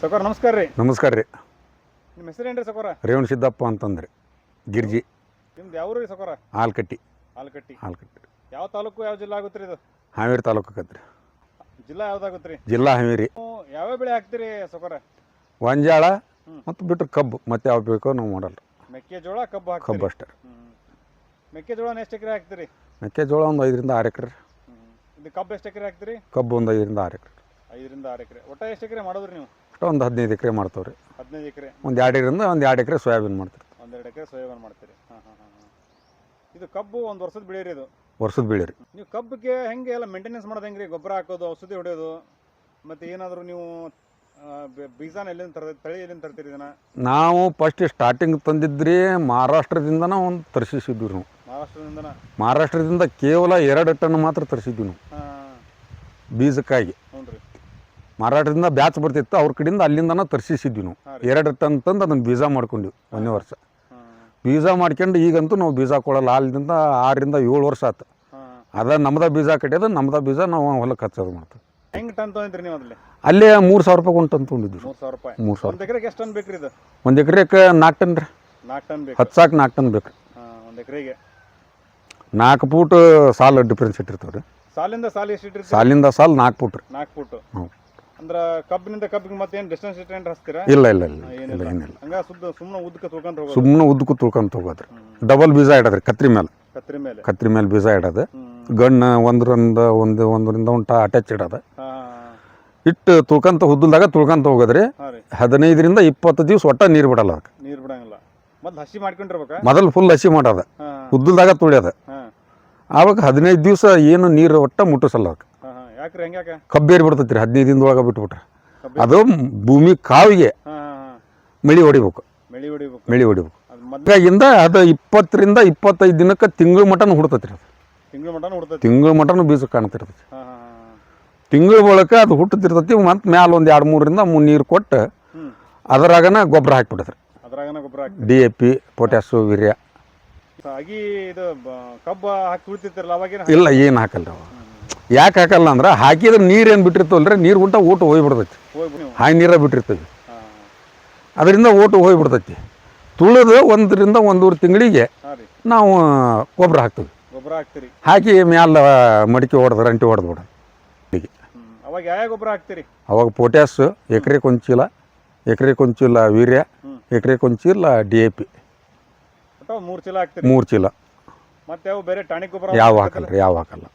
ಸಕೋರ ನಮಸ್ಕಾರ ರೀ. ನಮಸ್ಕಾರ ರೀ. ನಿಮ್ಮ ಹೆಸರೇನ್ರಿ ಸಕೋರ? ರೇವಣ ಸಿದ್ದಪ್ಪ ಅಂತಂದ್ರಿ. ಗಿರ್ಜಿ. ನಿಮ್ದು ಯಾವ ರೀ ಸಕೋರ? ಆಲ್ಕಟ್ಟಿ ಆಲ್ಕಟ್ಟಿ ಆಲ್ಕಟ್ಟಿ ಯಾವ ತಾಲೂಕು ಯಾವ ಜಿಲ್ಲಾ ಆಗುತ್ತೆ ರೀ ಇದು? ಹಾವೇರಿ ತಾಲೂಕು ಆಕತ್ರಿ ಜಿಲ್ಲಾ ಯಾವ್ದಾಗುತ್ತೆ ರೀ? ಜಿಲ್ಲಾ ಹಾವೇರಿ. ಯಾವ ಯಾವ್ಯಾವ ಬೆಳೆ ಹಾಕ್ತೀರಿ ಸಕೋರ? ವಂಜಾಳ. ಮತ್ತು ಬಿಟ್ಟರೆ ಕಬ್ಬು. ಮತ್ತೆ ಯಾವ ಬೇಕೋ ನಾವು ಮಾಡಲ್ಲ. ಮೆಕ್ಕೆಜೋಳ ಕಬ್ಬು ಹಾಕಿ ಕಬ್ಬು ಅಷ್ಟೇ ಮೆಕ್ಕೆಜೋಳ ಎಷ್ಟು ಎಕರೆ ಹಾಕ್ತೀರಿ? ಮೆಕ್ಕೆಜೋಳ ಒಂದು ಐದರಿಂದ ಆರು ಎಕರೆ ಇದು ಕಬ್ಬು ಎಷ್ಟು ಎಕರೆ ಹಾಕ್ತೀರಿ? ಕಬ್ಬು ಒಂದು ಐದರಿಂದ ಆರು ಎಕರೆ ಐದರಿಂದ ಆರು ಎಕರೆ. ಒಟ್ಟ ಎಷ್ಟು ಎಕರೆ ಮಾಡೋದ್ರಿ ನೀವು? ಅಷ್ಟು ಒಂದು ಹದಿನೈದು ಎಕರೆ ಮಾಡ್ತಾವ್ರಿ. ಹದಿನೈದು ಎಕರೆ. ಒಂದು ಎರಡು ಎಕರೆಯಿಂದ ಒಂದು ಎರಡು ಎಕರೆ ಸೋಯಾಬೀನ್ ಮಾಡ್ತಾರೆ ಒಂದೆರಡು ಎಕರೆ ಸೋಯಾಬೀನ್ ಮಾಡ್ತೀರಿ. ಹಾಂ ಹಾಂ ಹಾಂ ಹಾಂ. ಇದು ಕಬ್ಬು ಒಂದು ವರ್ಷದ ಬೆಳೆ ಇದು? ವರ್ಷದ ಬೆಳೆ ರೀ ನೀವು ಕಬ್ಬಿಗೆ ಹೆಂಗೆ ಎಲ್ಲ ಮೇಂಟೆನೆನ್ಸ್ ಮಾಡೋದು ಹೆಂಗೆ ರೀ ಗೊಬ್ಬರ ಹಾಕೋದು ಔಷಧಿ ಹೊಡೆಯೋದು ಮತ್ತು ಏನಾದರೂ ನೀವು ಬೀಜಾನ ಎಲ್ಲಿಂದ ತರ ತಳಿ ಎಲ್ಲಿಂದ ತರ್ತೀರಿ ಇದನ್ನ? ನಾವು ಫಸ್ಟ್ ಸ್ಟಾರ್ಟಿಂಗ್ ತಂದಿದ್ರಿ ಮಹಾರಾಷ್ಟ್ರದಿಂದನ ಒಂದು ತರಿಸಿದ್ವಿ ನಾವು. ಮಹಾರಾಷ್ಟ್ರದಿಂದ ಮಹಾರಾಷ್ಟ್ರದಿಂದ ಕೇವಲ ಎರಡು ಟನ್ ಮಾತ್ರ ತರಿಸಿದ್ವಿ ನಾವು. ಹಾಂ. ಬೀಜಕ್ಕಾಗಿ. ಹ್ಞೂ ರೀ ಮಾರಾಟದಿಂದ ಬ್ಯಾಚ್ ಬರ್ತಿತ್ತು. ಅವ್ರ ಕಡೆಯಿಂದ ಅಲ್ಲಿಂದನ ತರಿಸಿದ್ವಿ ನಾವು. ಎರಡು ಟನ್ ತಂದು ಅದನ್ನು ಬೀಜ ಮಾಡ್ಕೊಂಡ್ವಿ ಒಂದೇ ವರ್ಷ. ಬೀಜ ಮಾಡ್ಕೊಂಡು ಈಗಂತೂ ನಾವು ಬೀಜ ಕೊಡಲ್ಲ. ಅಲ್ಲಿಂದ ಆರರಿಂದ ಏಳು ವರ್ಷ ಆಯ್ತು ಅದ ನಮ್ದ ಬೀಜ ಕಟ್ಟಿದ್ರೆ ನಮ್ದ ಬೀಜ ನಾವು ಹೊಲಕ್ಕೆ ಹಚ್ಚೋದು ಮಾಡ್ತೀವಿ. ಅಲ್ಲೇ ಮೂರು ಸಾವಿರ ರೂಪಾಯಿ ಒಂದು ಟನ್ ತೊಗೊಂಡಿದ್ವಿ. ಮೂರು ಸಾವಿರ ಒಂದು ಎಕರೆಗೆ ನಾಲ್ಕು ಟನ್ ರೀ. ಹತ್ತು ಸಾಕು ನಾಲ್ಕು ಟನ್ ಬೇಕು. ಹಾಂ ಒಂದು ಎಕರೆಗೆ. ನಾಲ್ಕು ಫೂಟ್ ಸಾಲು ಡಿಫ್ರೆನ್ಸ್ ಇಟ್ಟಿರ್ತಾವೆ ರೀ ಸಾಲಿಂದ ಸಾಲ ಎಷ್ಟು ಇಟ್ಟಿರ್ತೀರಿ? ಸಾಲಿಂದ ಸಾಲು ನಾಲ್ಕು ಫೂಟ್ ರೀ. ನಾಲ್ಕು ಫುಟ್ಟು ಹ್ಞೂ ಅಂದ್ರೆ ಕಬ್ಬಿನಿಂದ ಕಬ್ಬಿಗೆ ಮತ್ತೆ ಏನು ಡಿಸ್ಟೆನ್ಸ್ ಇಟ್ಕೊಂಡು ಹಚ್ತೀರಾ? ಇಲ್ಲ ಇಲ್ಲ ಇಲ್ಲ ಇಲ್ಲ ಏನಿಲ್ಲ. ಹಂಗ ಸುದ್ದ ಸುಮ್ಮನೆ ಉದ್ದಕ್ಕೆ ತೊಗೊಂಡು ಹೋಗೋದು. ಸುಮ್ಮನೆ ಉದ್ದಕ್ಕೂ ತುಳ್ಕೊಂತ ಹೋಗೋದ್ರಿ ಡಬಲ್ ಬೀಜ ಇಡೋದ್ರಿ ಕತ್ರಿ ಮೇಲೆ. ಕತ್ರಿ ಮೇಲೆ. ಕತ್ರಿ ಮೇಲೆ ಬೀಜ ಇಡೋದು. ಗಣ್ಣ ಒಂದರಿಂದ ಒಂದು ಒಂದರಿಂದ ಉಂಟ ಅಟ್ಯಾಚ್ ಇಡೋದು. ಹಾ ಇಟ್ಟು ತುಳ್ಕೊಂತ ಹುದ್ದಲ್ದಾಗ ತುಳ್ಕೊಂತ ಹೋಗೋದ್ರಿ. ಹಾಂ ರೀ. ಹದಿನೈದರಿಂದ ಇಪ್ಪತ್ತು ದಿವ್ಸ ಒಟ್ಟ ನೀರು ಬಿಡಲ್ಲ ಅದಕ್ಕೆ. ನೀರು ಬಿಡಂಗಿಲ್ಲ. ಮೊದಲು ಹಸಿ ಮಾಡ್ಕೊಂಡಿರ್ಬೇಕಾ? ಮೊದಲು ಫುಲ್ ಹಸಿ ಮಾಡೋದು. ಹಾಂ ಹುದ್ದಲ್ದಾಗ ತುಳಿಯೋದು. ಹಾಂ. ಆವಾಗ ಹದಿನೈದು ದಿವಸ ಏನು ನೀರು ಒಟ್ಟ ಮುಟ್ಟಿಸಲ್ಲ ಅದಕ್ಕೆ. ಯಾಕ್ರಿ ಹೆಂಗ್ಯಾಕ ಕಬ್ಬೇರಿ ಬಿಡ್ತೈತಿ ರೀ ಹದಿನೈದು ದಿನದೊಳಗೆ ಬಿಟ್ಬಿಟ್ರೆ. ಅದು ಭೂಮಿ ಕಾವಿಗೆ ಮಳಿ ಹೊಡಿಬೇಕು. ಬೆಳಿ ಹೊಡಿಬೇಕು. ಮಳಿ ಹೊಡಿಬೇಕು. ಅದು ಮೊದ್ಲು ಹಾಗಾಗಿಂದ ಅದು ಇಪ್ಪತ್ತರಿಂದ ಇಪ್ಪತ್ತೈದು ದಿನಕ್ಕೆ ತಿಂಗಳ ಮಟನ ಹುಡ್ತೈತಿ ರೀ ಅದು. ತಿಂಗಳು ಮಟನ ಹುಡ್ತೈತಿ ತಿಂಗಳ ಮಟನ ಬೀಜ ಕಾಣ್ತಿರ್ತೈತಿ. ತಿಂಗಳ ಒಳಕ ಅದು ಹುಟ್ಟುತ್ತಿರ್ತೈತಿ ಮತ್ತೆ ಮ್ಯಾಲ ಒಂದು ಎರಡು ಮೂರರಿಂದ ಮೂರು ನೀರು ಕೊಟ್ಟು ಅದ್ರಾಗನ ಗೊಬ್ಬರ ಹಾಕ್ಬಿಡತ್ರಿ ಅದ್ರಾಗನ ಗೊಬ್ಬರ ಡಿ ಎ ಪಿ ಪೊಟ್ಯಾಸು ವೀರ್ಯ ಆಗಿ ಇದು ಕಬ್ಬು ಹಾಕಿ ಅವಾಗೇನು ಇಲ್ಲ ಏನು ಹಾಕಲ್ಲ ಅವ ಯಾಕೆ ಹಾಕಲ್ಲ ಅಂದ್ರೆ ಹಾಕಿದ್ರೆ ನೀರು ಏನು ಬಿಟ್ಟಿರ್ತವಲ್ರಿ? ನೀರು ಉಂಟ ಊಟ ಹೋಗ್ಬಿಡ್ತೈತಿ. ಹಾಯ್ ನೀರೇ ಹಾಯಿ ನೀರ ಬಿಟ್ಟಿರ್ತೀವಿ ಹಾಂ. ಅದರಿಂದ ಊಟ ಹೋಗ್ಬಿಡ್ತೈತಿ. ತುಳಿದು ಒಂದರಿಂದ ಒಂದೂವರೆ ತಿಂಗಳಿಗೆ ನಾವು ಗೊಬ್ಬರ ಹಾಕ್ತೀವಿ. ಗೊಬ್ಬರ ಹಾಕ್ತೀರಿ. ಹಾಕಿ ಮ್ಯಾಲ ಮಡಿಕೆ ಹೊಡೆದು ರಂಟಿ ಹೊಡೆದು ಬಿಡ. ಅವಾಗ ಯಾವ ಗೊಬ್ಬರ ಹಾಕ್ತೀರಿ? ಅವಾಗ ಪೊಟ್ಯಾಸ್ ಎಕರೆ ಕೊಂಚೀಲ ಎಕರೆ ಕೊಂಚೀಲ ವೀರ್ಯ. ಎಕರೆ ಕೊಂಚೀಲ ಡಿ ಎ ಪಿ ಮೂರು ಚೀಲ ಮೂರು ಚೀಲ. ಮತ್ತೆ ಯಾವ ಹಾಕಲ್ಲ ರೀ ಯಾವ ಹಾಕಲ್ಲ.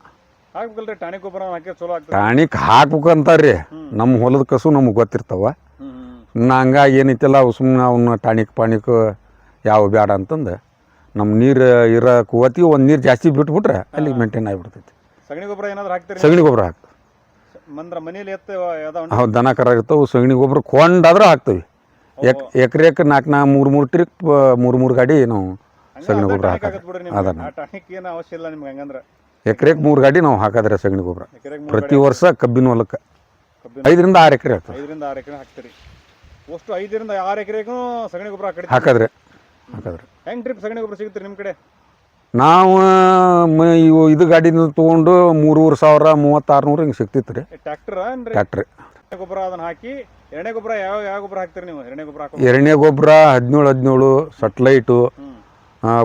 ಹಾಕ್ಬೇಕಲ್ರಿ ಹಾಕ್ಬೇಕು ಗೊಬ್ಬರ ಹಾಕಿ ಚಲೋ ಆಗ್ತದೆ. ಟಾಣಿಕ್ ಹಾಕ್ಬೇಕಂತಾರ್ರಿ. ನಮ್ಮ ಹೊಲದ ಕಸು ನಮ್ಗೆ ಗೊತ್ತಿರ್ತಾವ. ಹಂಗಾಗಿ ಏನೈತಿಲ್ಲ ಅವು ಸುಮ್ಮನೆ ಅವನ್ನ ಟಾನಿಕ್ ಪಾಣಿಕ್ ಯಾವ ಬೇಡ ಅಂತಂದು. ನಮ್ಮ ನೀರು ಇರೋ ಕುವತಿ ಒಂದು ನೀರು ಜಾಸ್ತಿ ಬಿಟ್ಬಿಟ್ರೆ ಅಲ್ಲಿ ಮೇಂಟೈನ್ ಆಗಿಬಿಡ್ತೈತಿ. ಸಗಣಿ ಗೊಬ್ಬರ ಏನಾದ್ರು ಹಾಕ್ತೀರಿ? ಸಗಣಿ ಗೊಬ್ಬರ ಹಾಕ್ತೀವಿ ಮಂದ್ರ ಮನೇಲಿ ಎತ್ತ ದನ ಕರ ಇರ್ತಾವೆ ಸಗಣಿ ಗೊಬ್ಬರ ಕೊಂಡಾದ್ರೆ ಹಾಕ್ತೀವಿ. ಎಕ್ ಎಕರೆಕ್ಕೆ ನಾಲ್ಕು ನಾ ಮೂರು ಮೂರು ಟ್ರಿಪ್ ಮೂರು ಮೂರು ಗಾಡಿ ನಾವು ಸಗಣಿ ಗೊಬ್ಬರ ಹಾಕಿ ಅದನ್ನು. ಟಾನಿಕ್ ಏನು ಅವಶ್ಯ ಇಲ್ಲ ನಿಮ್ಗೆ ಹಂಗಂದ್ರೆ. ಎಕರೆಗೆ ಮೂರು ಗಾಡಿ ನಾವು ಹಾಕಿದ್ರೆ ಸಗಣಿ ಗೊಬ್ಬರ. ಎಕರೆಗೆ ಮೂರು ಪ್ರತಿ ವರ್ಷ ಕಬ್ಬಿನ ಹೊಲಕ್ಕೆ. ಕಬ್ಬಿನ ಐದರಿಂದ ಆರು ಎಕರೆ ಆಗ್ತದೆ. ಐದರಿಂದ ಆರು ಎಕರೆ ಹಾಕ್ತೀರಿ. ಅಷ್ಟು ಐದರಿಂದ ಆರು ಎಕರೆಗೂ ಸಗಣಿ ಗೊಬ್ಬರ ಹಾಕಿ ಹಾಕಿದ್ರೆ ಹಾಕಿದ್ರೆ. ಹೆಂಗೆ ಟ್ರಿಪ್ ಸಗಣಿ ಗೊಬ್ಬರ ಸಿಗುತ್ತೆ ನಿಮ್ಮ ಕಡೆ? ನಾವು ಮ- ಇವು ಇದು ಗಾಡಿನ ತೊಗೊಂಡು ಮೂರುವರೆ ಸಾವಿರ ಮೂವತ್ತಾರು ನೂರು ಹಿಂಗೆ ಸಿಗ್ತಿತ್ತು ರೀ. ಟ್ರ್ಯಾಕ್ಟರ್ ಅಂದ್ರೆ ಟ್ಯಾಕ್ಟ್ರಿ. ಗೊಬ್ಬರ ಅದನ್ನ ಹಾಕಿ ಎಣ್ಣೆ ಗೊಬ್ಬರ ಯಾವ ಯಾವ ಗೊಬ್ಬರ ಹಾಕ್ತೀರಿ ನೀವು? ಎಣ್ಣೆ ಗೊಬ್ಬರ ಹಾಕೋ ಎಣ್ಣೆ ಗೊಬ್ಬರ ಹದಿನೇಳು ಹದಿನೇಳು ಸಟ್ಲೈಟು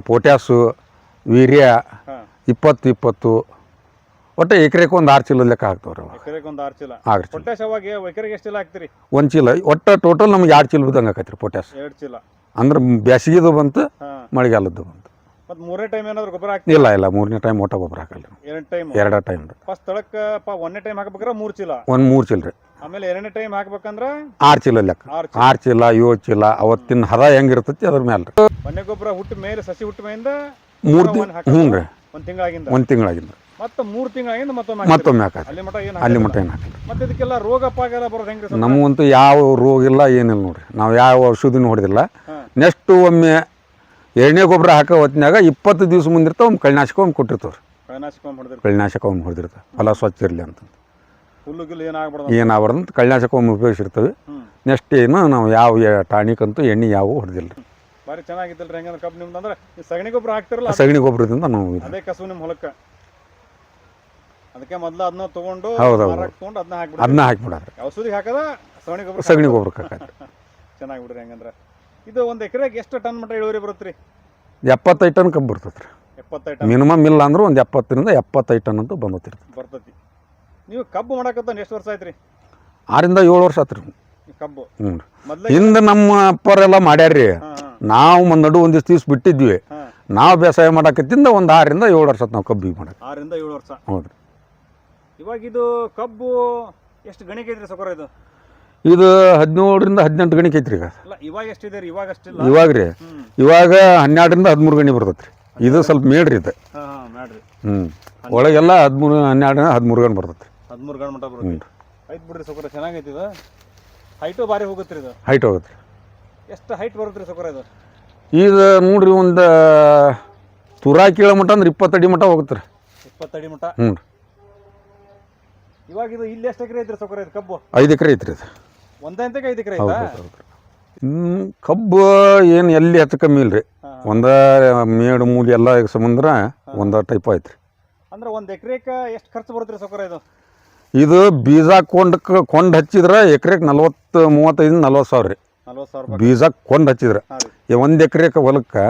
ಪೊಟ್ಯಾಸು ವೀರ್ಯ ಹಾಂ. ಇಪ್ಪತ್ತು ಇಪ್ಪತ್ತು. ಒಟ್ಟು ಎಕರೆಗೆ ಒಂದು ಆರು ಚೀಲ ಲೆಕ್ಕ ಹಾಕ್ತವ್ರಿ ಅವಾಗ. ಎಕರೆಗೆ ಒಂದು ಆರು ಚೀಲ. ಆರು ಚೀಲ. ಪೊಟ್ಯಾಶ್ ಅವಾಗ ಎಕರೆಗೆ ಎಷ್ಟು ಚೀಲ ಹಾಕ್ತೀರಿ? ಒಂದು ಚೀಲ. ಒಟ್ಟು ಟೋಟಲ್ ನಮ್ಗೆ ಎರಡು ಚೀಲ ಬಿದ್ದಂಗೆ ಆಕೈತ್ರಿ ರೀ ಪೊಟ್ಯಾಸ್ ಎರಡು ಚೀಲ. ಅಂದ್ರೆ ಬೇಸಿಗೆದು ಬಂತು ಹಾಂ. ಮಳೆಗಾಲದ್ದು ಬಂತು. ಮತ್ತು ಮೂರನೇ ಟೈಮ್ ಏನಾದ್ರು ಗೊಬ್ಬರ ಹಾಕ್ತೀರಿ? ಇಲ್ಲ ಇಲ್ಲ. ಮೂರನೇ ಟೈಮ್ ಒಟ್ಟ ಗೊಬ್ಬರ ಹಾಕಲ್ಲ ಎರಡು ಟೈಮ್ ಎರಡು ಟೈಮ್ ರೀ ಫಸ್ಟ್ ಪ ಒಂದನೇ ಟೈಮ್ ಹಾಕ್ಬೇಕಾದ್ರೆ ಮೂರು ಚೀಲ. ಒಂದು ಮೂರು ಚೀಲ ರೀ. ಆಮೇಲೆ ಎರಡನೇ ಟೈಮ್ ಹಾಕ್ಬೇಕಂದ್ರೆ ಆರು ಚೀಲ ಲೆಕ್ಕ. ಆರು ಆರು ಚೀಲ ಏಳು ಚೀಲ ಅವತ್ತಿನ ಹದ ಹೆಂಗಿರ್ತೈತಿ ಅದ್ರ ಮೇಲೆ ರೀ. ಮನೆ ಗೊಬ್ಬರ ಹುಟ್ಟ ಮೇಲೆ ಸಸಿ ಹುಟ್ಟ ಮೇಲಿಂದ ಮೂರು ದಿನ ಹ್ಞೂ ರೀ ಒಂದು ತಿಂಗಳಾಗಿಂದ? ಒಂದು ತಿಂಗಳಾಗಿಂದ. ಮತ್ತೆ ಮೂರು ತಿಂಗಳಾಗಿಂದ ಮತ್ತೊಮ್ಮೆ ಮತ್ತೊಮ್ಮೆ ಅಲ್ಲಿ ಮಟ ಏನು ಅಲ್ಲಿ ಮಟ್ಟ ಏನು ಹಾಕಲ್ಲ ಮತ್ತೆ ಇದಕ್ಕೆಲ್ಲ ರೋಗ ಪಾಗ ಎಲ್ಲ ಬರೋದು ಹೆಂಗ್ರಿ ಸ್ವಲ್ಪ ನಮಗಂತೂ ಯಾವ ರೋಗ ಇಲ್ಲ ಏನಿಲ್ಲ ನೋಡ್ರಿ. ನಾವು ಯಾವ ಔಷಧಿನೂ ಹೊಡೆದಿಲ್ಲ. ನೆಕ್ಸ್ಟ್ ಒಮ್ಮೆ ಎಣ್ಣೆ ಗೊಬ್ಬರ ಹಾಕೋ ಹೊತ್ತಿನಾಗ ಇಪ್ಪತ್ತು ದಿವಸ ಮುಂದಿರ್ತಾವ ಒಮ್ಮೆ ಕಳ್ನಾಶಕ ಒಮ್ಮೆ ಕೊಟ್ಟಿರ್ತಾವ್ರಿ. ಹೊಡೆದಿರಿ ಕಳ್ನಾಶಕ ಒಮ್ಮೆ ಹೊಡೆದಿರ್ತಾವ ಹೊಲ ಸ್ವಚ್ಛ ಇರಲಿ ಅಂತ ಹುಲ್ಲು ಗಿಲ್ಲು ಏನಾಗ್ಬಾರ್ದು ಅಂತ ಕಳ್ನಾಶಕ ಒಮ್ಮೆ ಉಪಯೋಗಿಸಿರ್ತೇವೆ. ನೆಕ್ಸ್ಟ್ ಏನು ನಾವು ಯಾವ ಟಾನಿಕ್ ಅಂತೂ ಎಣ್ಣೆ ಯಾವ ಹೊಡೆದಿಲ್ಲ ರೀ ಭಾರಿ ಚೆನ್ನಾಗಿತ್ತಲ್ರಿ ಹೆಂಗಂದ್ರೆ ಕಬ್ಬು ನಿಮ್ದು ಅಂದ್ರೆ ಸಗಣಿ ಗೊಬ್ಬರ ಹಾಕ್ತಿರಲ್ಲ ಸಗಣಿ ಗೊಬ್ಬರದಿಂದ ನಾವು ಇದು. ಅದೇ ಕಸು ನಿಮ್ಮ ಹೊಲಕ್ಕೆ. ಅದಕ್ಕೆ ಮೊದ್ಲು ಅದನ್ನ ತಗೊಂಡು ಹೌದು, ಹೌದು. ಮಾರಾಕ್ ತಗೊಂಡು ಅದನ್ನ ಹಾಕ್ಬಿಡ್ರಿ. ಅದನ್ನ ಹಾಕಿಬಿಡಾರ ಔಷಧಿಗೆ ಹಾಕದ ಸಗಣಿ ಗೊಬ್ಬರ ಸಗಣಿ ಗೊಬ್ಬರಕ್ಕೆ ಚೆನ್ನಾಗಿ ಬಿಡ್ರಿ ಹೆಂಗಂದ್ರೆ ಇದು ಒಂದು ಎಕರೆಗೆ ಎಷ್ಟು ಟನ್ ಮಟ್ಟ ಇಳುವರಿ ಬರುತ್ತೆ ರೀ ಎಪ್ಪತ್ತೈದು ಟನ್ ಕಬ್ಬು ಬರ್ತೈತೆ ರೀ ಎಪ್ಪತ್ತೈದು ಟನ್. ಮಿನಿಮಮ್ ಇಲ್ಲ ಅಂದ್ರೆ ಒಂದು ಎಪ್ಪತ್ತರಿಂದ ಎಪ್ಪತ್ತೈದು ಟನ್ ಅಂತೂ ಬಂದತ್ತಿರ್ತದೆ ಬರ್ತೈತಿ. ನೀವು ಕಬ್ಬು ಮಾಡಕತ್ತ ಎಷ್ಟು ವರ್ಷ ಆಯ್ತು ರೀ ಆರಿಂದ ಏಳು ವರ್ಷ ಆತ್ರಿ. ಕಬ್ಬು. ಹ್ಞೂ ಮೊದ್ಲೇ ಹಿಂದೆ ನಮ್ಮ ಅಪ್ಪರೆಲ್ಲ ಮಾಡ್ಯಾರ್ರಿ. ಹಾಂ. ನಾವು ಒಂದು ನಡು ಒಂದಿಷ್ಟು ದಿವ್ಸ ಬಿಟ್ಟಿದ್ವಿ. ನಾವು ಬೇಸಾಯ ಮಾಡಕತ್ತಿಂದ ಒಂದು ಆರರಿಂದ ಏಳು ವರ್ಷ ನಾವು ಕಬ್ಬಿಗೆ ಮಾಡಕ್ಕೆ ಆರರಿಂದ ಏಳು ವರ್ಷ. ಹೌದು. ಇವಾಗ ಇದು ಕಬ್ಬು ಎಷ್ಟು ಗಣಿಕೆ ಐತ್ರಿ ಸೊಕರ ಇದು? ಇದು ಹದಿನೇಳರಿಂದ ಹದಿನೆಂಟು ಗಣಿಕೆ ಐತ್ರಿ ಈಗ. ಇವಾಗ ಇದೆ ರೀ? ಇವಾಗ ಅಷ್ಟಿಲ್ಲ ಇವಾಗ ರೀ. ಇವಾಗ ಹನ್ನೆರಡರಿಂದ ಹದಿಮೂರು ಗಣಿ ಬರ್ತೈತೆ ರೀ ಇದು ಸ್ವಲ್ಪ ಮೇಡ್ರಿ ಇದು. ಹ್ಞೂ ಒಳಗೆಲ್ಲ ಹದಿಮೂರು ಹನ್ನೆರಡರಿಂದ ಹದಿಮೂರು ಗಣ ಬರ್ತೈತೆ ಹದಿಮೂರು ಗಣ ಮಟ್ಟ ಬರುತ್ತೆ ಆಯ್ತು ಬಿಡ್ರಿ ಸೊಕರ ಚೆನ್ನಾಗೈತಿ ಇದು. ಹೈಟು ಭಾರಿ ಹೋಗುತ್ತೆ ರೀ ಇದು. ಹೈಟ್ ಹೋಗುತ್ತೆ ಎಷ್ಟು ಹೈಟ್ ಬರುತ್ತೆ ರೀ ಸೊಕರ ಇದು? ಇದು ನೋಡ್ರಿ ಒಂದು ತುರಾ ಕೀಳೋ ಮಟ್ಟ ಅಂದ್ರೆ ಇಪ್ಪತ್ತಡಿ ಮಟ್ಟ ಹೋಗುತ್ತೆ ರೀ. ಅಡಿ ಮಟ್ಟ ಹ್ಞೂ ರೀ. ಇವಾಗ ಇದು ಇಲ್ಲಿ ಎಷ್ಟು ಎಕರೆ ಐತ್ರಿ ಸೊಕರ ಇದು ಕಬ್ಬು? ಐದು ಎಕರೆ ಐತ್ರಿ ಇದು. ಒಂದೇ ಅಂತಕ್ಕೆ ಐದು ಎಕರೆ ಹೌದು ಐತಾ ಹೌದು ಹೌದು ಹ್ಞೂ ಕಬ್ಬು ಏನು ಎಲ್ಲಿ ಹೆಚ್ಚು ಕಮ್ಮಿ ಇಲ್ಲ ರೀ ಒಂದ ಮೇಡು ಮೂಲಿ ಎಲ್ಲ ಸಮಂದ್ರ ಒಂದು ಟೈಪ್ ಐತ್ರಿ. ಅಂದ್ರೆ ಒಂದು ಎಕರೆಗೆ ಎಷ್ಟು ಖರ್ಚು ಬರುತ್ತೆ ರೀ ಸೊಕರ ಇದು? ಇದು ಬೀಜ ಕೊಂಡಕ್ಕೆ ಕೊಂಡು ಹಚ್ಚಿದ್ರೆ ಎಕರೆಗೆ ನಲ್ವತ್ತು ಮೂವತ್ತೈದು ನಲ್ವತ್ತು ಸಾವಿರ ರೀ. ಬೀಜ ಕೊಂಡು ಹಚ್ಚಿದ್ರೆ. ಒಂದು ಎಕರೆಗೆ ಹೊಲಕ್ಕೆ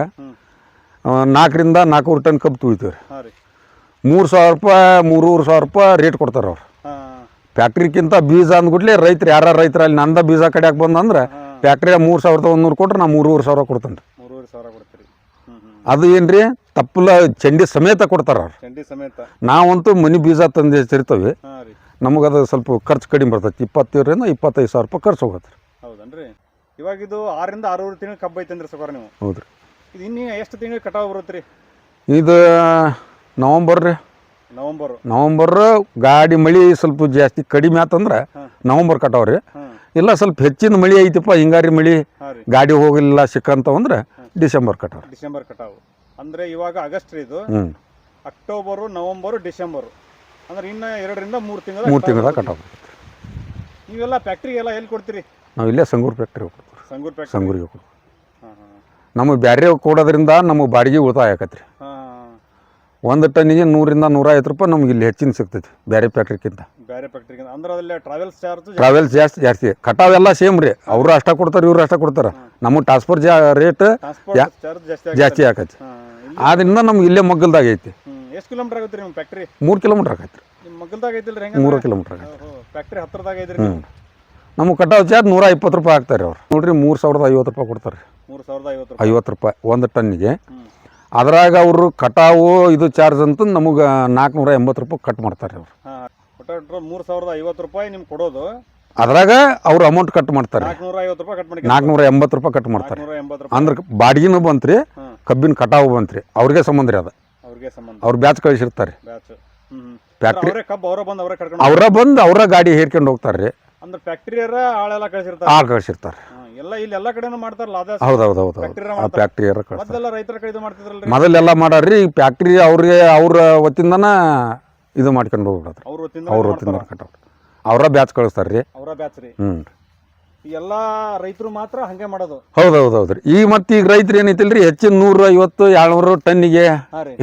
ನಾಲ್ಕರಿಂದ ನಾಲ್ಕೂರು ಟನ್ ಕಬ್ಬು ತುಳಿತೀವಿ ರೀ. ಮೂರು ಸಾವಿರ ರೂಪಾಯಿ ಮೂರುವರೆ ಸಾವಿರ ರೂಪಾಯಿ ರೇಟ್ ಕೊಡ್ತಾರೆ ಅವ್ರು. ಫ್ಯಾಕ್ಟ್ರಿಕ್ಕಿಂತ ಬೀಜ ಅಂದ್ಬಿಟ್ಲೆ ರೈತರು ಯಾರ ರೈತರು ಅಲ್ಲಿ ನಂದ ಬೀಜ ಕಡಿಯಾಕೆ ಬಂದಂದ್ರೆ ಹಾಂ. ಫ್ಯಾಕ್ಟ್ರಿಯ ಮೂರು ಸಾವಿರದ ಒಂದೂರು ಕೊಟ್ರೆ ನಾ ಮೂರುವರೆ ಸಾವಿರ ಕೊಡ್ತೇನೆ ರೀ ಅದು ಏನು ರೀ ತಪ್ಪಲ ಚಂಡಿ ಸಮೇತ ಕೊಡ್ತಾರೆ ಅವ್ರು. ಚಂಡಿ ಸಮೇತ. ನಾವಂತೂ ಮನಿ ಬೀಜ ತಂದು ಹೆಚ್ಚಿರ್ತೀವಿ. ನಮಗದು ನಮಗೆ ಅದು ಸ್ವಲ್ಪ ಖರ್ಚು ಕಡಿಮೆ ಬರ್ತೈತಿ. ಇಪ್ಪತ್ತೈದರಿಂದ ಇಪ್ಪತ್ತೈದು ಸಾವಿರ ರೂಪಾಯಿ ಖರ್ಚು ಹೋಗತ್ತೆ ರೀ. ಹೌದನ್ರಿ? ಇವಾಗ ಇದು ಆರರಿಂದ ಆರೂವರೆ ತಿಂಗಳು ಕಬ್ಬು ಐತೆ ಅಂದ್ರೆ ಸಗೋರ ನೀವು. ಹೌದು ರೀ ಇದು ಇನ್ನೂ ಎಷ್ಟು ತಿಂಗಳು ಕಟಾವು ಬರುತ್ತೆ ರೀ ಇದು ನವಂಬರ್ ರೀ. ನವಂಬರ್. ನವಂಬರ್ ಗಾಡಿ ಮಳಿ ಸ್ವಲ್ಪ ಜಾಸ್ತಿ ಕಡಿಮೆ ಆತಂದ್ರೆ ನವಂಬರ್ ಕಟಾವ್ ರೀ ಇಲ್ಲ ಸ್ವಲ್ಪ ಹೆಚ್ಚಿನ ಮಳಿ ಐತಿಪ್ಪ ಹಿಂಗಾರಿ ಮಳಿ ಗಾಡಿ ಹೋಗಲಿಲ್ಲ ಸಿಕ್ಕಂತ ಅಂದ್ರೆ ಡಿಸೆಂಬರ್ ಕಟಾವ್ ಡಿಸೆಂಬರ್ ಕಟಾವು ಅಂದ್ರೆ ಇವಾಗ ಆಗಸ್ಟ್ ರೀ ಇದು. October November December. ಅಂದ್ರೆ ಇನ್ನು ಎರಡರಿಂದ ಮೂರು ತಿಂಗಳ ಮೂರು ತಿಂಗಳ ಕಟಾವ್ ನೀವೆಲ್ಲ ನೀವೆಲ್ಲ ಫ್ಯಾಕ್ಟ್ರಿಗೆಲ್ಲ ಎಲ್ಲಿ ಕೊಡ್ತೀರಿ? ನಾವು ಇಲ್ಲೇ ಸಂಗೂರು ಫ್ಯಾಕ್ಟ್ರಿ ಕೊಡ್ತೀವಿ. ಸಂಗೂರ್ ಫ್ಯಾಕ್ಟ್ರಿ ಸಂಗೂರಿಗೆ ಕೊಡ್ತೀವಿ. ಹಾಂ ಹಾಂ ನಮಗೆ ಬ್ಯಾರೆ ಕೊಡೋದ್ರಿಂದ ನಮಗೆ ಬಾಡಿಗೆ ಉಳಿತಾಯ ಆಕತ್ರಿ ಹಾಂ ಒಂದು ಟನ್ನಿಗೆ ನೂರಿಂದ ನೂರೈವತ್ತು ರೂಪಾಯಿ ನಮ್ಗೆ ಇಲ್ಲಿ ಹೆಚ್ಚಿನ ಸಿಗ್ತೈತಿ ಬೇರೆ ಫ್ಯಾಕ್ಟ್ರಿಕ್ಕಿಂತ ಬೇರೆ ಫ್ಯಾಕ್ಟ್ರಿಗೆ ಅಂದ್ರೆ ಅದ್ರಲ್ಲಿ ಟ್ರಾವೆಲ್ಸ್ ಚಾರ್ಜ್ ಟ್ರಾವೆಲ್ಸ್ ಜಾಸ್ತಿ ಜಾಸ್ತಿ. ಕಟಾವೆಲ್ಲ ಸೇಮ್ ರೀ. ಅವರು ಅಷ್ಟ ಕೊಡ್ತಾರೆ ಇವ್ರು ಅಷ್ಟ ಕೊಡ್ತಾರೆ. ನಮ್ಮ ಟ್ರಾನ್ಸ್ಫರ್ ಜಾ ರೇಟ್ ಟ್ರಾನ್ಸ್ಪೋರ್ಟ್ ಚಾರ್ಜ್ ಜಾಸ್ತಿ ಜಾಸ್ತಿ ಆಕೈತಿ ಹಾಂ ಇಲ್ಲಿ ಆದ್ರಿಂದ ನಮ್ಗೆ ಇಲ್ಲೇ ಮಗ್ಗಲ್ದಾಗ ಐತಿ. ಎಷ್ಟು ಕಿಲೋಮೀಟರ್ ಆಗುತ್ತೆ ರೀ ನಿಮ್ಮ ಫ್ಯಾಕ್ಟ್ರಿ ಮೂರು ಕಿಲೋಮೀಟ್ರ್ ಆಕೈತಿ ನಿಮ್ಮ ಮಗಲ್ದಾಗ ಐತಿಲ್ರಿ ಹೆಂಗೆ ಮೂರು ಕಿಲೋಮೀಟ್ರ್ ಆಗೈತಿ ಫ್ಯಾಕ್ಟ್ರಿ ಹತ್ತಿರದಾಗ ಐತ್ರಿ ಹ್ಞೂ ನಮಗೆ ಕಟಾವು ಚಾರ್ಜ್ ನೂರ ಇಪ್ಪತ್ತು ರೂಪಾಯಿ ಹಾಕ್ತಾರೆ ಅವ್ರು ನೋಡ್ರಿ ಮೂರು ಸಾವಿರದ ಐವತ್ತು ರೂಪಾಯಿ ಕೊಡ್ತಾರೆ. ಮೂರು ಸಾವಿರದ ಐವತ್ತು ರೂಪಾಯಿ. ಐವತ್ತು ರೂಪಾಯಿ ಒಂದು ಟನ್ನಿಗೆ. ಅದ್ರಾಗ ಅವರು ಕಟಾವು ಇದು ಚಾರ್ಜ್ ಅಂತ ನಮಗೆ ನಾಲ್ಕುನೂರ ಎಂಬತ್ತು ರೂಪಾಯಿ ಕಟ್ ಮಾಡ್ತಾರೆ ಅವರು. ಮೂರು ಸಾವಿರದ ಐವತ್ತು ರೂಪಾಯಿ ನಿಮ್ಗೆ ಕೊಡೋದು. ಅದ್ರಾಗ ಅವ್ರು ಅಮೌಂಟ್ ಕಟ್ ಮಾಡ್ತಾರೆ. ನಾಲ್ಕುನೂರ ಎಂಬತ್ತು ರೂಪಾಯಿ ಕಟ್ ಮಾಡ್ತಾರೆ. ಅಂದ್ರೆ ಬಾಡಿಗೆನೂ ಬಂತ್ರಿ ಕಬ್ಬಿನ ಕಟಾವು ಬಂತ್ರಿ. ಅವ್ರಿಗೆ ಸಂಬಂಧ ರೀ ಅದು. ಅವ್ರು ಬ್ಯಾಚ್ ಕಳಿಸಿರ್ತಾರೆ. ಫ್ಯಾಕ್ಟ್ರಿ ಅವರೇ ಅವರೇ ಬಂದು ಅವರೇ ಕರ್ಕೊಂಡು ಅವರ ಬಂದು ಅವರ ಗಾಡಿ ಹೇರ್ಕೊಂಡು ಹೋಗ್ತಾರೆ ರೀ ಅಂದ್ರೆ ಫ್ಯಾಕ್ಟರಿಯರ ಆಳೆಲ್ಲ ಕಳಿಸಿರ್ತಾರೆ. ಆಳು ಕಳಿಸಿರ್ತಾರೆ. ಎಲ್ಲ ಇಲ್ಲಿ ಎಲ್ಲ ಕಡೆನೂ ಮಾಡ್ತಾರಲ್ಲ ಅದೇ ಹೌದು ಹೌದು ಹೌದು ಫ್ಯಾಕ್ಟ್ರಿಯರ ಆ ಕಳಿಸ್ತಾರೆ. ಮೊದಲೆಲ್ಲ ರೈತರ ಕಡೆ ಇದು ಮಾಡ್ತಿದ್ರಲ್ರಿ? ಮೊದಲೆಲ್ಲ ಮಾಡಾರ್ರಿ ಈಗ ಫ್ಯಾಕ್ಟ್ರಿ ಅವ್ರಿಗೆ ಅವ್ರ ವತಿಯಿಂದನ ಇದು ಮಾಡ್ಕೊಂಡು ಹೋಗ್ಬಿಡತ್ರಿ ಅವ್ರು ತಿಂದ ಅವ್ರ ವತಿಯಿಂದ ಕಟಾವು ಅವರ ಬ್ಯಾಚ್ ಕಳಿಸ್ತಾರೆ ರೀ ಅವರ ಬ್ಯಾಚ್ ರೀ ಹ್ಞೂ ಎಲ್ಲ ರೈತರು ಮಾತ್ರ ಹಂಗೆ ಮಾಡೋದು. ಹೌದು ಹೌದು ಹೌದು ರೀ. ಈಗ ಮತ್ತೆ ಈಗ ರೈತರು ಏನೈತಿಲ್ರಿ ಹೆಚ್ಚಿನ ನೂರ ಐವತ್ತು ಏಳ್ನೂರು ಟನ್ನಿಗೆ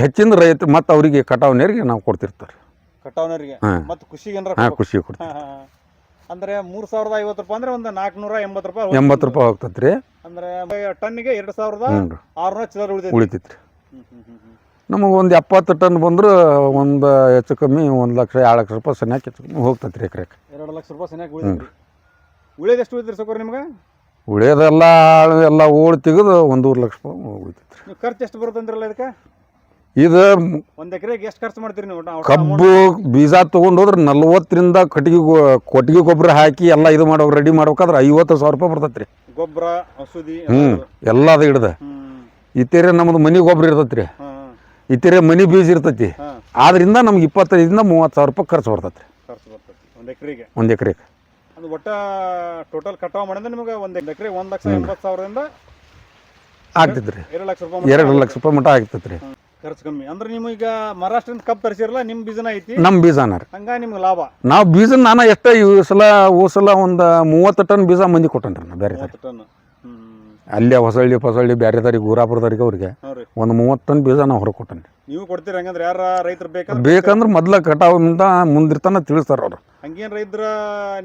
ಹೆಚ್ಚಿನ ರೈತ ಮತ್ತೆ ಅವರಿಗೆ ಕಟಾವ್ ನೇರಿಗೆ ನಾವು ಕೊಡ್ತಿರ್ತಾರೆ ಕಟಾವ್ ನೀರಿಗೆ. ಮತ್ತೆ ಖುಷಿಗೆ ಏನಾರ ಹಾಂ ಖುಷಿ ಕೊಡ್ತೀವಿ. ಅಂದ್ರೆ ಮೂರ್ ಸಾವಿರದ ಐವತ್ತು ರೂಪಾಯಿ ಅಂದ್ರೆ ಒಂದು ನಾಲ್ಕುನೂರ ಎಂಬತ್ತು ರೂಪಾಯಿ. ಎಂಬತ್ತು ರೂಪಾಯಿ ಹೋಗ್ತತ್ರಿ. ಅಂದ್ರೆ ಟನ್ನಿಗೆ ಎರಡು ಸಾವಿರದ ಹ್ಞೂ ರೀ. ಆರುನೂರ ಚಿಲ್ಲರ ಉಳಿದೈತಿ ಉಳಿತೈತೆ ರೀ ಹ್ಮ್, ಹ್ಮ್, ಹ್ಮ್, ಹ್ಮ್. ನಮಗೆ ಒಂದು ಎಪ್ಪತ್ತು ಟನ್ ಬಂದ್ರೆ ಒಂದು ಹೆಚ್ಚು ಕಮ್ಮಿ ಒಂದು ಲಕ್ಷ ಎರಡು ಲಕ್ಷ ರೂಪಾಯಿ ಸನ್ಯಾಕ ಹೆಚ್ಚು ಕಮ್ಮಿ ಹೋಗ್ತೈತೆ ರೀ ಎಕರೆಗೆ ಎರಡು ಲಕ್ಷ ರೂಪಾಯಿ ಸನಿಯಾಗಿ ಉಳಿದ್ರಿ ಉಳಿಯೋದು ಎಷ್ಟು ಉಳಿದ್ರಿ ಸಕೋರಿ ನಿಮ್ಗೆ? ಉಳಿಯೋದೆಲ್ಲ ಎಲ್ಲ ಓಡ್ ತೆಗೆದು ಒಂದೂವರೆ ಲಕ್ಷ ರೂಪಾಯಿ ರೀ ನೀವು ಖರ್ಚು ಎಷ್ಟು ಬರುತ್ತೆ ಅಂದ್ರಲ್ಲ ಇದಕ್ಕೆ? ಇದು ಒಂದ್ ಎಕರೆಗೆ ಎಷ್ಟು ಖರ್ಚು ಮಾಡ್ತೀರಿ ನೀವು? ಕಬ್ಬು ಬೀಜ ತೊಗೊಂಡು ಹೋದ್ರೆ ನಲ್ವತ್ತರಿಂದ ಕಟ್ಟಿಗೆ ಗೊ- ಕೊಟ್ಟಿಗೆ ಗೊಬ್ಬರ ಹಾಕಿ ಎಲ್ಲ ಇದು ಮಾಡೋ ರೆಡಿ ಮಾಡ್ಬೇಕಾದ್ರೆ ಐವತ್ತು ಸಾವಿರ ರೂಪಾಯಿ ಬರ್ತೈತ್ರಿ. ಗೊಬ್ಬರ ಔಷಧಿ ಹ್ಞೂ ಎಲ್ಲ ಅದು ಹಿಡ್ದು. ಹ್ಮ್. ಇತ್ತೇರೆ ನಮ್ಮದು ಮನೆ ಗೊಬ್ಬರ ಇರ್ತೈತ್ರಿ. ಹಾ ಇತ್ತೇರೆ ಮನೆ ಬೀಜ ಇರ್ತೈತಿ. ಹಾ. ಆದ್ರಿಂದ ನಮ್ಗೆ ಇಪ್ಪತ್ತೈದರಿಂದ ಮೂವತ್ತು ಸಾವಿರ ರೂಪಾಯಿ ಖರ್ಚು ಬರ್ತೈತ್ರಿ. ಖರ್ಚು ಬರ್ತೈತಿ. ಒಂದ್ ಎಕರೆಗೆ? ಒಂದು ಎಕರೆಗೆ. ಅದು ಒಟ್ಟ ಟೋಟಲ್ ಕಟಾವ್ ಮಾಡಿದ್ರೆ ನಿಮಗೆ ಒಂದ್ ಎಕರೆ ಒಂದ್ ಲಕ್ಷ ಎಂಬತ್ತು ಸಾವಿರದಿಂದ ಆಗ್ತೈತೆ ರೀ ಎರಡು ಲಕ್ಷ ರೂಪಾಯಿ ಮಟ್ಟ ಎರಡು ಲಕ್ಷ ರೂಪಾಯಿ ಮಟ್ಟ ಆಗ್ತೈತೆ ರೀ ಹ್ಮ್. ಖರ್ಚು ಕಮ್ಮಿ. ಅಂದ್ರೆ ನಿಮಗೆ ಮಹಾರಾಷ್ಟ್ರದಿಂದ ಕಪ್ ತರಿಸಿರಲ್ಲ ನಿಮ್ಮ ಬೀಜನ ಐತಿ? ನಮ್ಮ ಬೀಜನ ರೀ. ಹಂಗ ನಿಮ್ಗೆ ಲಾಭ. ನಾವು ಬೀಜ ನಾನು ಎಷ್ಟೇ ಈ ಸಲ ಓ ಸಲ ಒಂದು ಮೂವತ್ತು ಟನ್ ಬೀಜ ಮಂದಿ ಕೊಟ್ಟನ್ರಿ ನಾ ಬೇರೆ ಮೂವತ್ತು ಟನ್. ಅಲ್ಲೇ ಹೊಸಳ್ಳಿ ಪಸಳ್ಳಿ ಬೇರೆದವ್ರಿಗೆ ಊರಾಪುರದವ್ರಿಗೆ ಅವ್ರಿಗೆ ಒಂದು ಮೂವತ್ತು ಟನ್ ಬೀಜ ನಾವು ಹೊರಗೆ ಕೊಟ್ಟನ್ರಿ. ನೀವು ಕೊಡ್ತೀರಿ ಹಂಗಂದ್ರೆ ಯಾರ ರೈತರು ಬೇಕಂದ್ರೆ ಬೇಕಂದ್ರೆ ಮೊದ್ಲ ಕಟಾವಿಂದ ಮುಂದಿರ್ತಾನ ತಿಳಿಸ್ತಾರ ಅವ್ರು. ಹಂಗೇನ್ ರೈತರ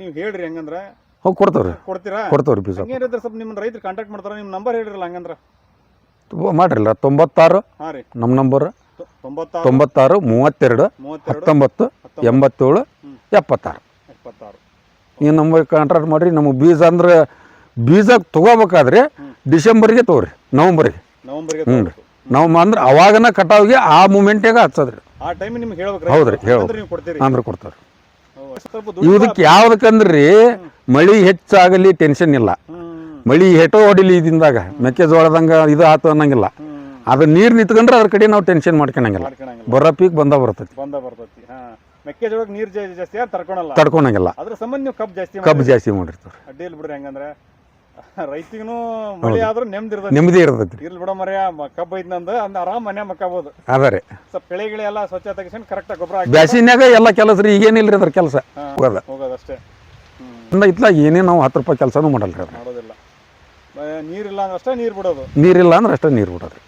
ನೀವು ಹೇಳ್ರಿ ಹಂಗಂದ್ರ. ಹೋಗಿ ಕೊಡ್ತಾವ್ರಿ. ಕೊಡ್ತೀರಾ? ಕೊಡ್ತಾವ್ರಿ ಬೀಜ. ಹಂಗೇನಿದ್ರೆ ಸ್ವಲ್ಪ ನಿಮ್ಮ ರೈತರು ಕಾಂಟ್ಯಾಕ್ಟ್ ಮಾಡ್ತಾರ ನಿಮ್ಮ ನಂಬರ್ ಹೇಳಿರಲ್ಲ ಹಂಗಂದ್ರ. ಮಾಡಿರಲ್ಲ ತೊಂಬತ್ತಾರು ಹಾಂ ರೀ. ನಮ್ಮ ನಂಬರ್ ತೊಂಬತ್ತಾರು ತೊಂಬತ್ತಾರು ಮೂವತ್ತೆರಡು ಮೂವತ್ತೆರಡು ಹತ್ತೊಂಬತ್ತು ಎಂಬತ್ತೇಳು. ಎಪ್ಪತ್ತಾರು. ಎಪ್ಪತ್ತಾರು. ಈ ನಂಬರ್ ಕಾಂಟ್ರಾಕ್ಟ್ ಮಾಡಿರಿ ನಮಗೆ ಬೀಜ ಅಂದ್ರೆ ಬೀಜ ತಗೋಬೇಕಾದ್ರೆ ಡಿಸೆಂಬರ್ಗೆ ತೊಗೊರಿ ನವಂಬರ್ಗೆ. ನವಂಬರ್ಗೆ ಹ್ಞೂ ರೀ. ನಾವು ಅಂದ್ರೆ ಅವಾಗನ ಕಟಾವಿಗೆ ಆ ಮೂಮೆಂಟಿಗೆ ಹಚ್ಚದ್ರಿ. ಆ ಟೈಮ್ ನಿಮ್ಗೆ ಹೇಳ್ಬೇಕು ಹೌದ್ರಿ, ಹೇಳ್ಬೇಕು. ನೀವು ಕೊಡ್ತೀರಿ. ಅಂದ್ರೆ ಕೊಡ್ತಾರೆ. ಇದಕ್ಕೆ ಯಾವ್ದಕ್ಕಂದ್ರಿ ಮಳಿ ಹೆಚ್ಚಾಗಲಿ ಟೆನ್ಷನ್ ಇಲ್ಲ. ಮಳಿ ಹೆಟೋ ಹೊಡಿಲಿ ಇದಿಂದಾಗ ಮೆಕ್ಕೆಜೋಳದಂಗ ಇದು ಆತು ಅನ್ನಂಗಿಲ್ಲ. ಅದು ನೀರು ನಿಂತ್ಕೊಂಡ್ರೆ ಅದ್ರ ಕಡೆ ನಾವು ಟೆನ್ಷನ್ ಮಾಡ್ಕೊಳಂಗಿಲ್ಲ. ಮಾಡ್ಕೊಳಂಗಿಲ್ಲ. ಬರೋ ಪೀಕ್ ಬಂದ ಬರ್ತೈತಿ. ಬಂದ ಬರ್ತೈತಿ ಹಾ. ಮೆಕ್ಕೆಜೋಳಕ್ಕೆ ನೀರ್ ಜಾ- ಜಾಸ್ತಿ ಯಾರು ತಡ್ಕೊಳಲ್ಲ. ತಡ್ಕೊಳಂಗಿಲ್ಲ. ಅದ್ರ ಸಂಬಂಧ ನೀವು ಕಬ್ಬು ಜಾಸ್ತಿ ಕಬ್ಬು ಜಾಸ್ತಿ ಮಾಡಿರ್ತಾರೆ. ಅಡ್ಡಿಲ್ ಬಿಡ್ರಿ ಹೆಂಗಂದ್ರೆ. ರೈತಿಗೂ ಮಳೆ ಆದ್ರೂ ನೆಮ್ಮದಿ ಇರ್ತದೆ ನೆಮ್ಮದಿ ಇರ್ತೈತಿ. ಇರ್ಲಿ ಬಿಡ ಮರ್ಯ ಮ- ಕಬ್ಬು ಐತ್ನಂದ ಅಂದ ಆರಾಮ್ ಮನೆ ಮಕ್ಕಬೋದು ಅದ ರೀ. ಸ್ವಲ್ಪ ಬೆಳೆ ಗಿಳೆ ಎಲ್ಲ ಸ್ವಚ್ಛ ತೆಗಿಸ್ಕೊಂಡು ಕರೆಕ್ಟಾಗಿ ಗೊಬ್ಬರ ಹಾಕಿ. ಬ್ಯಾಸಿನ್ಯಾಗ ಎಲ್ಲ ಕೆಲಸ ರೀ ಈಗೇನಿಲ್ಲ ರೀ ಅದ್ರ ಕೆಲಸ. ಹೋಗೋದ. ಹೋಗದ ಹೋಗೋದಷ್ಟೇ ಹ್ಮ್. ಇತ್ಲಾಗ ಏನೇ ನಾವು ಹತ್ತು ರೂಪಾಯಿ ಕೆಲಸನೂ ಮಾಡಲ್ರಿ ಅದ್ರ. ಮಾಡೋದಿಲ್ಲ. ಬ- ನೀರಿಲ್ಲ ಅಂದ್ರೆ ಅಷ್ಟೇ ನೀರು ಬಿಡೋದು. ನೀರಿಲ್ಲ ಅಂದ್ರೆ ಅಷ್ಟೇ ನೀರು ಬಿಡೋದು.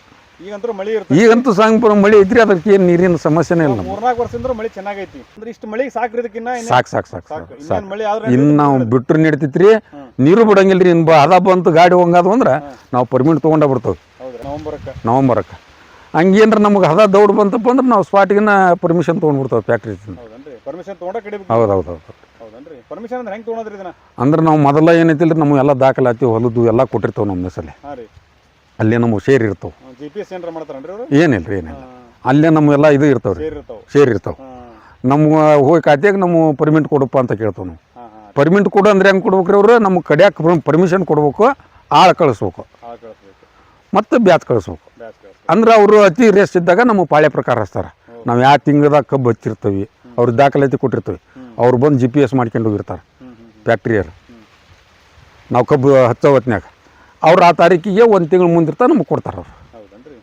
ಈಗಂತೂ ಮಳಿ ಇರುತ್ತೆ ಈಗಂತೂ ಸಾಂಗ್ಪುರ ಮಳೆ ಐತ್ರಿ ಅದಕ್ಕೆ ಏನು ನೀರಿನ ಸಮಸ್ಯೆನೇ ಇಲ್ಲ ನಮ್ಗೆ. ಮೂರ್ನಾಲ್ಕು ವರ್ಷದಿಂದ ಮಳಿ ಚೆನ್ನಾಗೈತಿ. ಅಂದ್ರೆ ಇಷ್ಟು ಮಳಿಗೆ ಸಾಕ್ರಿ ಇದಕ್ಕಿನ್ನ ಇನ್ನೇನ್ ಸಾಕು ಸಾಕು ಸಾಕು ಸಾಕು ಸಾಕು. ಇನ್ನೇನ್ ಮಳಿ ಆದ್ರೆ ಇನ್ನು ನಾವು ಬಿಟ್ರು ನಡಿತೈತ್ರಿ. ನೀರು ಬಿಡಂಗಿಲ್ಲ ರೀ ಇನ್ನು ಅದ ಬಂತು ಗಾಡಿ ಹೋಗದು ಅಂದ್ರೆ ನಾವು ಪರ್ಮಿಟ್ ತೊಗೊಂಡೇ ಬಿಡ್ತೇವೆ. ಹೌದ್ರಿ ನವಂಬರ್ಕ್ಕೆ. ನವಂಬರಕ್ಕೆ. ಹಂಗೇನ್ರ ನಮ್ಗೆ ಹದ ದೌಡ್ ಬಂತಪ್ಪ ಅಂದ್ರೆ ನಾವು ಸ್ಪಾಟಿಗಿನ ಪರ್ಮಿಷನ್ ತೊಗೊಂಡ್ಬಿಡ್ತೇವೆ ಫ್ಯಾಕ್ಟ್ರಿ ಹೌದನ್ರಿ ಪರ್ಮಿಷನ್ ತೊಗೊಂಡ ಕಡಿಬೇಕು. ಹೌದು ಹೌದು ಹೌದು. ಪರ್ಮಿಷನ್ ಅಂದ್ರೆ ಹೆಂಗ್ ತೊಗೊಂಡ್ರಿ ಇದನ್ನ? ಅಂದ್ರೆ ನಾವು ಮೊದಲ ಏನೈತಿಲ್ರಿ ನಮ್ಗೆ ಎಲ್ಲ ದಾಖಲಾತಿ ಹೊಲದು ಎಲ್ಲ ಕೊಟ್ಟಿರ್ತೇವೆ ನಮ್ಮ ಸಲ ಅಲ್ಲಿ ರೀ. ಅಲ್ಲೇ ನಮಗೆ ಶೇರ್ ಇರ್ತಾವೆ. ಜಿ ಪಿ ಎಸ್ ಏನ್ರ ಮಾಡ್ತಾರನ್ರಿ ಅವರು? ಏನಿಲ್ಲ. ರೀ ಏನಿಲ್ಲ ಅಲ್ಲೇ ನಮ್ಮೆಲ್ಲ ಇದು ಇರ್ತಾವೆ ರೀ. ಇರ್ತಾವ. ಶೇರ್ ಇರ್ತಾವೆ. ನಮ್ಗೆ ಹೋಗಿ ಖಾತೆಗೆ ನಮ್ಮ ಪರ್ಮಿಟ್ ಕೊಡಪ್ಪ ಅಂತ ಕೇಳ್ತಾವೆ ನಾವು. ಪರ್ಮಿಂಟ್ ಕೊಡು ಅಂದ್ರೆ ಹೆಂಗೆ ಕೊಡ್ಬೇಕ್ರಿ ಅವ್ರು? ನಮ್ಗೆ ಕಡಿಯಾಕ ಪರ್ಮಿಷನ್ ಕೊಡ್ಬೇಕು ಆಳು ಕಳಿಸ್ಬೇಕು. ಮತ್ತು ಬ್ಯಾಚ್ ಕಳಿಸ್ಬೇಕು. ಅಂದ್ರೆ ಅವರು ಅತಿ ರೇಸ್ ಇದ್ದಾಗ ನಮಗೆ ಪಾಳೆ ಪ್ರಕಾರ ಹಚ್ತಾರೆ. ನಾವು ಯಾವ ತಿಂಗಳದಾಗ ಕಬ್ಬು ಹಚ್ಚಿರ್ತೀವಿ ಅವ್ರ ದಾಖಲಾತಿ ಕೊಟ್ಟಿರ್ತೀವಿ. ಅವ್ರು ಬಂದು ಜಿ ಪಿ ಎಸ್ ಮಾಡ್ಕೊಂಡು ಹೋಗಿರ್ತಾರೆ. ಫ್ಯಾಕ್ಟ್ರಿಯರು ನಾವು ಕಬ್ಬು ಹಚ್ಚೋ ಹೊತ್ನ್ಯಾಗ. ಅವ್ರು ಆ ತಾರೀಕಿಗೆ ಒಂದು ತಿಂಗಳು ಮುಂದಿರ್ತಾ ನಮಗೆ ಕೊಡ್ತಾರೆ ಅವ್ರು. ಹೌದನ್ರಿ?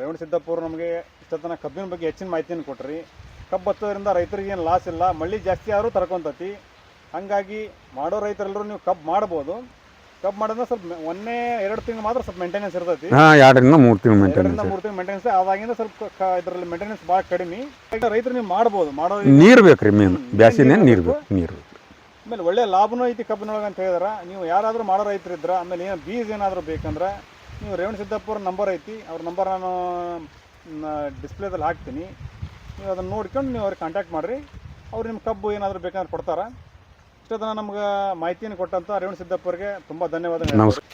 ರೇವಣ ಸಿದ್ದಪ್ಪವ್ರು ನಮಗೆ ಇಷ್ಟೊತ್ತನ ಕಬ್ಬಿನ ಬಗ್ಗೆ ಹೆಚ್ಚಿನ ಮಾಹಿತಿಯನ್ನು ಕೊಟ್ರಿ. ಕಬ್ಬು ಹಚ್ಚೋದ್ರಿಂದ ರೈತರಿಗೆ ಏನು ಲಾಸ್ ಇಲ್ಲ. ಮಳ್ಳಿ ಜಾಸ್ತಿ ಆದರೂ ತರ್ಕೊಂತತಿ. ಹಾಗಾಗಿ ಮಾಡೋ ರೈತರೆಲ್ಲರೂ ನೀವು ಕಬ್ಬು ಮಾಡ್ಬೋದು. ಕಬ್ಬು ಮಾಡಿದ್ರೆ ಸ್ವಲ್ಪ ಒಂದೇ ಎರಡು ತಿಂಗಳು ಮಾತ್ರ ಸ್ವಲ್ಪ ಮೇಂಟೆನೆನ್ಸ್ ಇರ್ತೈತಿ. ಹಾಂ ಎರಡರಿಂದ ಮೂರು ತಿಂಗಳು ಮೇಂಟೈನೆನ್ಸ್ ಮೂರು ತಿಂಗಳು ಮೇಂಟೆನೆನ್ಸ್ ಅದಾಗಿಂದ ಸ್ವಲ್ಪ ಕ- ಇದರಲ್ಲಿ ಮೇಂಟೆನೆನ್ಸ್ ಭಾಳ ಕಡಿಮೆ. ಈಗ ರೈತರು ನೀವು ಮಾಡ್ಬೋದು. ಮಾಡೋ ನೀರು ಬೇಕು ರೀ ಮೇನ್ ಬ್ಯಾಸಿನೇ ನೀರು ಬೇಕು ನೀರು ಬೇಕು. ಆಮೇಲೆ ಒಳ್ಳೆ ಲಾಭನೂ ಐತಿ ಕಬ್ಬಿನೊಳಗೆ ಅಂತ ಹೇಳಿದಾರ. ನೀವು ಯಾರಾದರೂ ಮಾಡೋ ರೈತರು ಇದ್ರ ಆಮೇಲೆ ಏನು ಬೀಜ ಏನಾದರೂ ಬೇಕಂದ್ರೆ ನೀವು ರೇವಣ ಸಿದ್ದಪ್ಪವ್ರ ನಂಬರ್ ಐತಿ. ಅವ್ರ ನಂಬರ್ ನಾನು ಡಿಸ್ಪ್ಲೇದಲ್ಲಿ ಹಾಕ್ತೀನಿ. ನೀವು ಅದನ್ನು ನೋಡ್ಕೊಂಡು ನೀವು ಅವ್ರಿಗೆ ಕಾಂಟ್ಯಾಕ್ಟ್ ಮಾಡಿರಿ. ಅವ್ರು ನಿಮ್ಮ ಕಬ್ಬು ಏನಾದರೂ ಬೇಕಂದ್ರೆ ಕೊಡ್ತಾರೆ. ಇಷ್ಟೊತ್ತನ ನಮ್ಗೆ ಮಾಹಿತಿಯನ್ನು ಕೊಟ್ಟಂತ ಅರವಿಂದ್ ಸಿದ್ದಪ್ಪರಿಗೆ ತುಂಬಾ ಧನ್ಯವಾದ ನಮಸ್ಕಾರ.